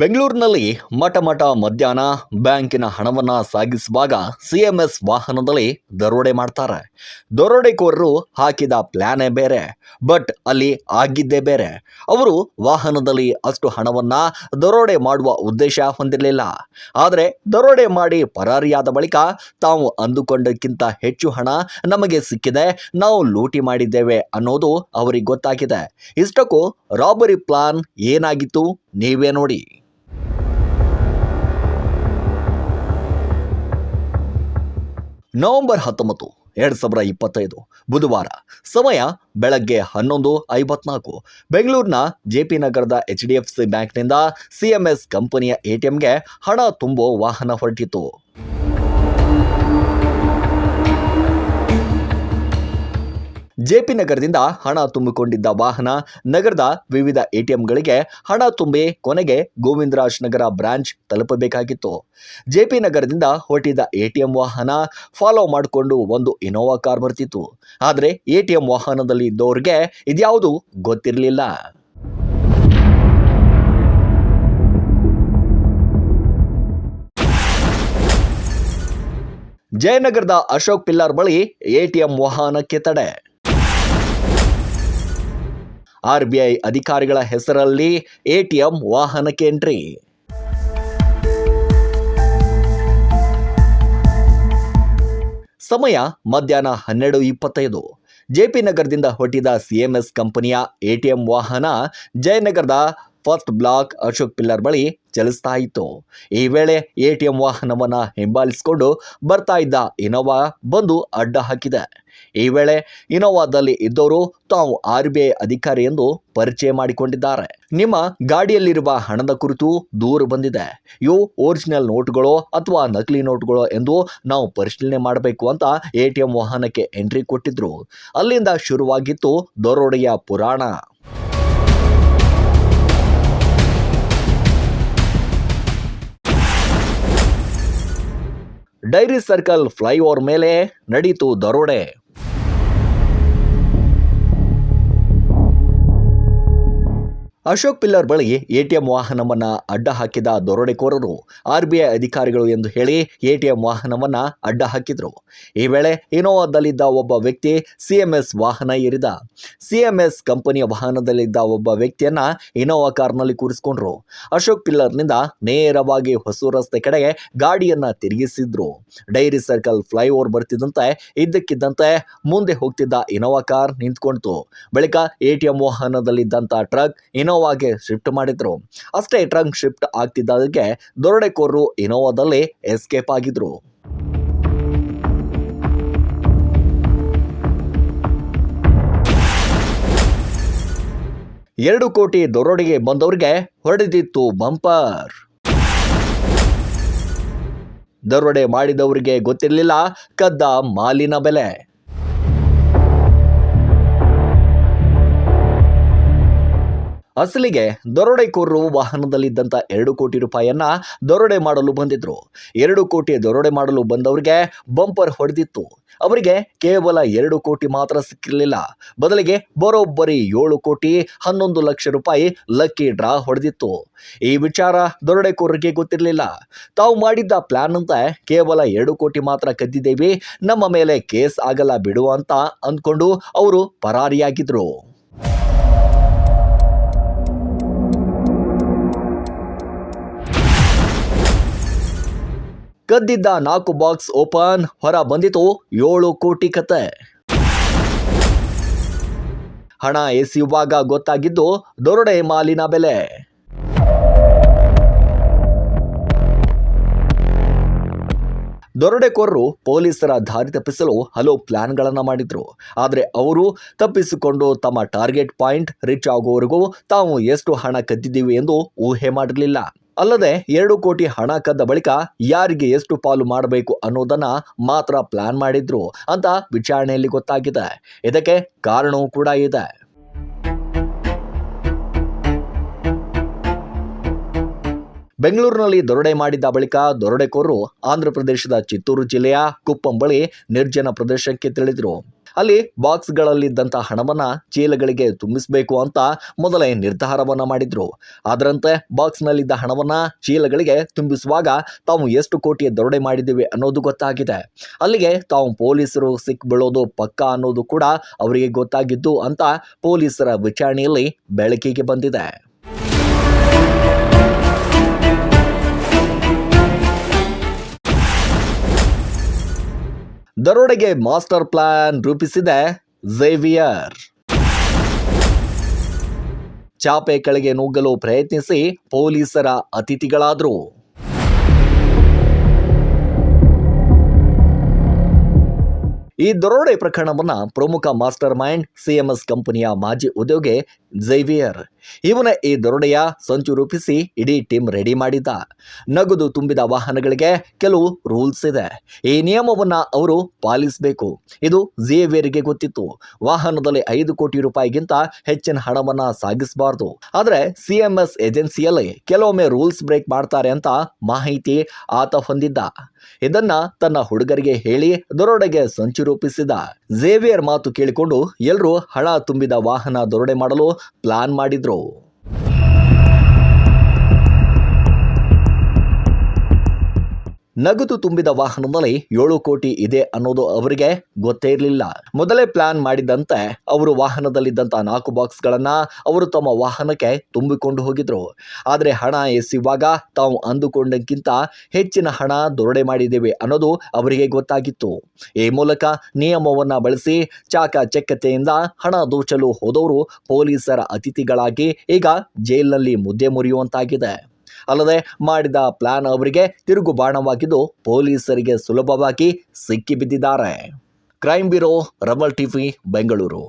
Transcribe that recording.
ಬೆಂಗಳೂರಿನಲ್ಲಿ ಮಠ ಮಠ ಮಧ್ಯಾಹ್ನ ಬ್ಯಾಂಕಿನ ಹಣವನ್ನ ಸಾಗಿಸುವಾಗ ಸಿಎಂಎಸ್ ವಾಹನದಲ್ಲಿ ದರೋಡೆ ಮಾಡ್ತಾರೆ. ದರೋಡೆಕೋರರು ಹಾಕಿದ ಪ್ಲಾನೇ ಬೇರೆ ಬಟ್ ಅಲ್ಲಿ ಆಗಿದ್ದೇ ಬೇರೆ. ಅವರು ವಾಹನದಲ್ಲಿ ಅಷ್ಟು ಹಣವನ್ನ ದರೋಡೆ ಮಾಡುವ ಉದ್ದೇಶ ಹೊಂದಿರಲಿಲ್ಲ. ಆದರೆ ದರೋಡೆ ಮಾಡಿ ಪರಾರಿಯಾದ ಬಳಿಕ ತಾವು ಅಂದುಕೊಂಡಕ್ಕಿಂತ ಹೆಚ್ಚು ಹಣ ನಮಗೆ ಸಿಕ್ಕಿದೆ, ನಾವು ಲೂಟಿ ಮಾಡಿದ್ದೇವೆ ಅನ್ನೋದು ಅವರಿಗೆ ಗೊತ್ತಾಗಿದೆ. ಇಷ್ಟಕ್ಕೂ ರಾಬರಿ ಪ್ಲಾನ್ ಏನಾಗಿತ್ತು? ನೀವೇ ನೋಡಿ. ನವೆಂಬರ್ ಹತ್ತೊಂಬತ್ತು, ಎರಡು ಸಾವಿರದ ಇಪ್ಪತ್ತೈದು ಬುಧವಾರ, ಸಮಯ ಬೆಳಗ್ಗೆ ಹನ್ನೊಂದು ಐವತ್ನಾಲ್ಕು. ಬೆಂಗಳೂರಿನ ಜೆಪಿ ನಗರದ ಎಚ್ ಡಿ ಎಫ್ ಸಿ ಬ್ಯಾಂಕ್ನಿಂದ ಸಿ ಎಂ ಎಸ್ ಕಂಪನಿಯ ಎಟಿಎಂಗೆ ಹಣ ತುಂಬೋ ವಾಹನ ಹೊರಟಿತ್ತು. ಜೆಪಿ ನಗರದಿಂದ ಹಣ ತುಂಬಿಕೊಂಡಿದ್ದ ವಾಹನ ನಗರದ ವಿವಿಧ ಎಟಿಎಂಗಳಿಗೆ ಹಣ ತುಂಬಿ ಕೊನೆಗೆ ಗೋವಿಂದರಾಜ್ ನಗರ ಬ್ರಾಂಚ್ ತಲುಪಬೇಕಾಗಿತ್ತು. ಜೆಪಿ ನಗರದಿಂದ ಹೊರಟಿದ್ದ ಎಟಿಎಂ ವಾಹನ ಫಾಲೋ ಮಾಡಿಕೊಂಡು ಒಂದು ಇನೋವಾ ಕಾರ್ ಬರ್ತಿತ್ತು. ಆದರೆ ಎಟಿಎಂ ವಾಹನದಲ್ಲಿ ಇದ್ದವ್ರಿಗೆ ಇದ್ಯಾವುದು ಗೊತ್ತಿರಲಿಲ್ಲ. ಜಯನಗರದ ಅಶೋಕ್ ಪಿಲ್ಲರ್ ಬಳಿ ಎಟಿಎಂ ವಾಹನಕ್ಕೆ ತಡೆ. ಆರ್ಬಿಐ ಅಧಿಕಾರಿಗಳ ಹೆಸರಲ್ಲಿ ಎಟಿಎಂ ವಾಹನಕ್ಕೆ ಎಂಟ್ರಿ ಸಮಯ ಮಧ್ಯಾಹ್ನ ಹನ್ನೆರಡು ಇಪ್ಪತ್ತೈದು. ಜೆಪಿ ನಗರದಿಂದ ಹೊರಟಿದ ಸಿಎಂಎಸ್ ಕಂಪನಿಯ ಎಟಿಎಂ ವಾಹನ ಜಯನಗರದ ಫಸ್ಟ್ ಬ್ಲಾಕ್ ಅಶೋಕ್ ಪಿಲ್ಲರ್ ಬಳಿ ಚಲಿಸ್ತಾ ಇತ್ತು. ಈ ವೇಳೆ ಎಟಿಎಂ ವಾಹನವನ್ನು ಹಿಂಬಾಲಿಸಿಕೊಂಡು ಬರ್ತಾ ಇದ್ದ ಇನೋವಾ ಬಂದು ಅಡ್ಡ ಹಾಕಿದೆ. ಈ ವೇಳೆ ಇನೋವಾದಲ್ಲಿ ಇದ್ದವರು ತಾವು ಆರ್ ಅಧಿಕಾರಿ ಎಂದು ಪರಿಚಯ ಮಾಡಿಕೊಂಡಿದ್ದಾರೆ. ನಿಮ್ಮ ಗಾಡಿಯಲ್ಲಿರುವ ಹಣದ ಕುರಿತು ದೂರು ಬಂದಿದೆ. ಇವು ಒರಿಜಿನಲ್ ನೋಟುಗಳೋ ಅಥವಾ ನಕಲಿ ನೋಟುಗಳೋ ಎಂದು ನಾವು ಪರಿಶೀಲನೆ ಮಾಡಬೇಕು ಅಂತ ಎಟಿಎಂ ವಾಹನಕ್ಕೆ ಎಂಟ್ರಿ ಕೊಟ್ಟಿದ್ರು. ಅಲ್ಲಿಂದ ಶುರುವಾಗಿತ್ತು ದರೋಡೆಯ ಪುರಾಣ. ಡೈರಿ ಸರ್ಕಲ್ ಫ್ಲೈಓವರ್ ಮೇಲೆ ನಡೀತು ದರೋಡೆ. ಅಶೋಕ್ ಪಿಲ್ಲರ್ ಬಳಿ ಎಟಿಎಂ ವಾಹನವನ್ನ ಅಡ್ಡ ಹಾಕಿದ ದರೋಡೆಕೋರರು ಆರ್ಬಿಐ ಅಧಿಕಾರಿಗಳು ಎಂದು ಹೇಳಿ ಎಟಿಎಂ ವಾಹನವನ್ನ ಅಡ್ಡ ಹಾಕಿದ್ರು ಈ ವೇಳೆ ಇನೋವಾದಲ್ಲಿದ್ದ ಒಬ್ಬ ವ್ಯಕ್ತಿ ಸಿಎಂಎಸ್ ವಾಹನ ಏರಿದ. ಸಿಎಂಎಸ್ ಕಂಪನಿಯ ವಾಹನದಲ್ಲಿದ್ದ ಒಬ್ಬ ವ್ಯಕ್ತಿಯನ್ನ ಇನೋವಾ ಕಾರ್ನಲ್ಲಿ ಕೂರಿಸಿಕೊಂಡ್ರು. ಅಶೋಕ್ ಪಿಲ್ಲರ್ನಿಂದ ನೇರವಾಗಿ ಹೊಸ ರಸ್ತೆ ಕಡೆಗೆ ಗಾಡಿಯನ್ನ ತಿರುಗಿಸಿದ್ರು. ಡೈರಿ ಸರ್ಕಲ್ ಫ್ಲೈಓವರ್ ಬರ್ತಿದ್ದಂತೆ ಇದ್ದಕ್ಕಿದ್ದಂತೆ ಮುಂದೆ ಹೋಗ್ತಿದ್ದ ಇನೋವಾ ಕಾರ್ ನಿಂತ್ಕೊಂಡ್ತು. ಬಳಿಕ ಎಟಿಎಂ ವಾಹನದಲ್ಲಿದ್ದಂಥ ಟ್ರಕ್ ಇನೋವಾಗೆ ಶಿಫ್ಟ್ ಮಾಡಿದ್ರು. ಅಷ್ಟೇ ಟ್ರಂಕ್ ಶಿಫ್ಟ್ ಆಗ್ತಿದ್ದಾಗೆ ದರೋಡೆಕೋರರು ಇನೋವಾದಲ್ಲಿ ಎಸ್ಕೇಪ್ ಆಗಿದ್ರು. ಎರಡು ಕೋಟಿ ದರೋಡೆಗೆ ಬಂದವರಿಗೆ ಹೊಡೆದಿತ್ತು ಬಂಪರ್. ದರೋಡೆ ಮಾಡಿದವರಿಗೆ ಗೊತ್ತಿರಲಿಲ್ಲ ಕದ್ದ ಮಾಲಿನ ಬೆಲೆ. ಅಸಲಿಗೆ ದರೋಡೆಕೋರರು ವಾಹನದಲ್ಲಿದ್ದಂಥ ಎರಡು ಕೋಟಿ ರೂಪಾಯಿಯನ್ನು ದರೋಡೆ ಮಾಡಲು ಬಂದಿದ್ದರು ಎರಡು ಕೋಟಿ ದರೋಡೆ ಮಾಡಲು ಬಂದವರಿಗೆ ಬಂಪರ್ ಹೊಡೆದಿತ್ತು. ಅವರಿಗೆ ಕೇವಲ ಎರಡು ಕೋಟಿ ಮಾತ್ರ ಸಿಕ್ಕಿರಲಿಲ್ಲ. ಬದಲಿಗೆ ಬರೋಬ್ಬರಿ ಏಳು ಕೋಟಿ ಹನ್ನೊಂದು ಲಕ್ಷ ರೂಪಾಯಿ ಲಕ್ಕಿ ಡ್ರಾ ಹೊಡೆದಿತ್ತು. ಈ ವಿಚಾರ ದರೋಡೆಕೋರರಿಗೆ ಗೊತ್ತಿರಲಿಲ್ಲ. ತಾವು ಮಾಡಿದ್ದ ಪ್ಲಾನ್ ಅಂತ ಕೇವಲ ಎರಡು ಕೋಟಿ ಮಾತ್ರ ಕದ್ದಿದ್ದೇವೆ. ನಮ್ಮ ಮೇಲೆ ಕೇಸ್ ಆಗಲ್ಲ ಬಿಡುವ ಅಂತ ಅಂದ್ಕೊಂಡು ಅವರು ಪರಾರಿಯಾಗಿದ್ರು. ಕದ್ದಿದ್ದ ನಾಲ್ಕು ಬಾಕ್ಸ್ ಓಪನ್, ಹೊರ ಬಂದಿತು ಏಳು ಕೋಟಿ ಕತೆ. ಹಣ ಎಸೆಯುವಾಗ ಗೊತ್ತಾಗಿದ್ದು ದೊರಡೆ ಮಾಲಿನ ಬೆಲೆ. ದೊರಡೆಕೋರರು ಪೊಲೀಸರ ದಾರಿ ತಪ್ಪಿಸಲು ಹಲವು ಪ್ಲಾನ್ಗಳನ್ನು ಮಾಡಿದ್ರು. ಆದರೆ ಅವರು ತಪ್ಪಿಸಿಕೊಂಡು ತಮ್ಮ ಟಾರ್ಗೆಟ್ ಪಾಯಿಂಟ್ ರೀಚ್ ಆಗುವವರೆಗೂ ತಾವು ಎಷ್ಟು ಹಣ ಕದ್ದಿದ್ದೀವಿ ಎಂದು ಊಹೆ ಮಾಡಿರಲಿಲ್ಲ. ಅಲ್ಲದೆ ಎರಡು ಕೋಟಿ ಹಣ ಕದ್ದ ಬಳಿಕ ಯಾರಿಗೆ ಎಷ್ಟು ಪಾಲು ಮಾಡಬೇಕು ಅನ್ನೋದನ್ನ ಮಾತ್ರ ಪ್ಲಾನ್ ಮಾಡಿದ್ರು ಅಂತ ವಿಚಾರಣೆಯಲ್ಲಿ ಗೊತ್ತಾಗಿದೆ. ಇದಕ್ಕೆ ಕಾರಣವೂ ಕೂಡ ಇದೆ. ಬೆಂಗಳೂರಿನಲ್ಲಿ ದರೋಡೆ ಮಾಡಿದ ಬಳಿಕ ದರೋಡೆಕೋರರು ಆಂಧ್ರಪ್ರದೇಶದ ಚಿತ್ತೂರು ಜಿಲ್ಲೆಯ ಕುಪ್ಪಂ ಬಳಿ ನಿರ್ಜನ ಪ್ರದೇಶಕ್ಕೆ ತಿಳಿದರು ಅಲ್ಲಿ ಬಾಕ್ಸ್ಗಳಲ್ಲಿದ್ದಂಥ ಹಣವನ್ನ ಚೀಲಗಳಿಗೆ ತುಂಬಿಸಬೇಕು ಅಂತ ಮೊದಲೇ ನಿರ್ಧಾರವನ್ನ ಮಾಡಿದ್ರು. ಅದರಂತೆ ಬಾಕ್ಸ್ನಲ್ಲಿದ್ದ ಹಣವನ್ನ ಚೀಲಗಳಿಗೆ ತುಂಬಿಸುವಾಗ ತಾವು ಎಷ್ಟು ಕೋಟಿ ದರೋಡೆ ಮಾಡಿದ್ದೀವಿ ಅನ್ನೋದು ಗೊತ್ತಾಗಿದೆ. ಅಲ್ಲಿಗೆ ತಾವು ಪೊಲೀಸರು ಸಿಕ್ಕಿಬಿಡೋದು ಪಕ್ಕ ಅನ್ನೋದು ಕೂಡ ಅವರಿಗೆ ಗೊತ್ತಾಗಿದ್ದು ಅಂತ ಪೊಲೀಸರ ವಿಚಾರಣೆಯಲ್ಲಿ ಬೆಳಕಿಗೆ ಬಂದಿದೆ. ದರೋಡೆಗೆ ಮಾಸ್ಟರ್ ಪ್ಲಾನ್ ರೂಪಿಸಿದೆ ಝೇವಿಯರ್. ಚಾಪೆ ಕೆಳಗೆ ನುಗ್ಗಲು ಪ್ರಯತ್ನಿಸಿ ಪೊಲೀಸರ ಅತಿಥಿಗಳಾದರು. ಈ ದರೋಡೆ ಪ್ರಕರಣವನ್ನು ಪ್ರಮುಖ ಮಾಸ್ಟರ್ ಮೈಂಡ್ ಸಿಎಂಎಸ್ ಕಂಪನಿಯ ಮಾಜಿ ಉದ್ಯೋಗಿ ಝೈವಿಯರ್. ಇವನ ಈ ದರೋಡೆಯ ಸಂಚು ರೂಪಿಸಿ ಇಡೀ ಟೀಮ್ ರೆಡಿ ಮಾಡಿದ್ದ. ನಗದು ತುಂಬಿದ ವಾಹನಗಳಿಗೆ ಕೆಲವು ರೂಲ್ಸ್ ಇದೆ. ಈ ನಿಯಮವನ್ನು ಅವರು ಪಾಲಿಸಬೇಕು. ಇದು ಝೇವಿಯರ್ಗೆ ಗೊತ್ತಿತ್ತು. ವಾಹನದಲ್ಲಿ ಐದು ಕೋಟಿ ರೂಪಾಯಿಗಿಂತ ಹೆಚ್ಚಿನ ಹಣವನ್ನು ಸಾಗಿಸಬಾರ್ದು. ಆದರೆ ಸಿಎಂಎಸ್ ಏಜೆನ್ಸಿಯಲ್ಲಿ ಕೆಲವೊಮ್ಮೆ ರೂಲ್ಸ್ ಬ್ರೇಕ್ ಮಾಡ್ತಾರೆ ಅಂತ ಮಾಹಿತಿ ಆತ ಹೊಂದಿದ್ದ. ಇದನ್ನ ತನ್ನ ಹುಡುಗರಿಗೆ ಹೇಳಿ ದರೋಡೆಗೆ ಸಂಚು ರೂಪಿಸಿದ. ಝೇವಿಯರ್ ಮಾತು ಕೇಳಿಕೊಂಡು ಎಲ್ಲರೂ ಹಳ ತುಂಬಿದ ವಾಹನ ದರೋಡೆ ಮಾಡಲು ಪ್ಲಾನ್ ಮಾಡಿದ್ರು. ನಗದು ತುಂಬಿದ ವಾಹನದಲ್ಲಿ ಏಳು ಕೋಟಿ ಇದೆ ಅನ್ನೋದು ಅವರಿಗೆ ಗೊತ್ತೇ ಇರಲಿಲ್ಲ. ಮೊದಲೇ ಪ್ಲಾನ್ ಮಾಡಿದಂತೆ ಅವರು ವಾಹನದಲ್ಲಿದ್ದಂಥ ನಾಲ್ಕು ಬಾಕ್ಸ್ಗಳನ್ನ ಅವರು ತಮ್ಮ ವಾಹನಕ್ಕೆ ತುಂಬಿಕೊಂಡು ಹೋಗಿದ್ರು. ಆದರೆ ಹಣ ಎಸೆಯುವಾಗ ತಾವು ಅಂದುಕೊಂಡಕ್ಕಿಂತ ಹೆಚ್ಚಿನ ಹಣ ದೊರಡೆ ಮಾಡಿದ್ದೇವೆ ಅನ್ನೋದು ಅವರಿಗೆ ಗೊತ್ತಾಗಿತ್ತು. ಈ ಮೂಲಕ ನಿಯಮವನ್ನ ಬಳಸಿ ಚಾಕ ಚಕ್ಕತೆಯಿಂದ ಹಣ ದೋಚಲು ಹೋದವರು ಪೊಲೀಸರ ಅತಿಥಿಗಳಾಗಿ ಈಗ ಜೈಲಿನಲ್ಲಿ ಮುದ್ದೆ ಮುರಿಯುವಂತಾಗಿದೆ. ಅಲ್ಲದೆ ಮಾಡಿದ ಪ್ಲಾನ್ ಅವರಿಗೆ ತಿರುಗು ಬಾಣವಾಗಿದ್ದು ಪೊಲೀಸರಿಗೆ ಸುಲಭವಾಗಿ ಸಿಕ್ಕಿಬಿದ್ದಿದ್ದಾರೆ. Crime bureau Ramal TV Bengaluru.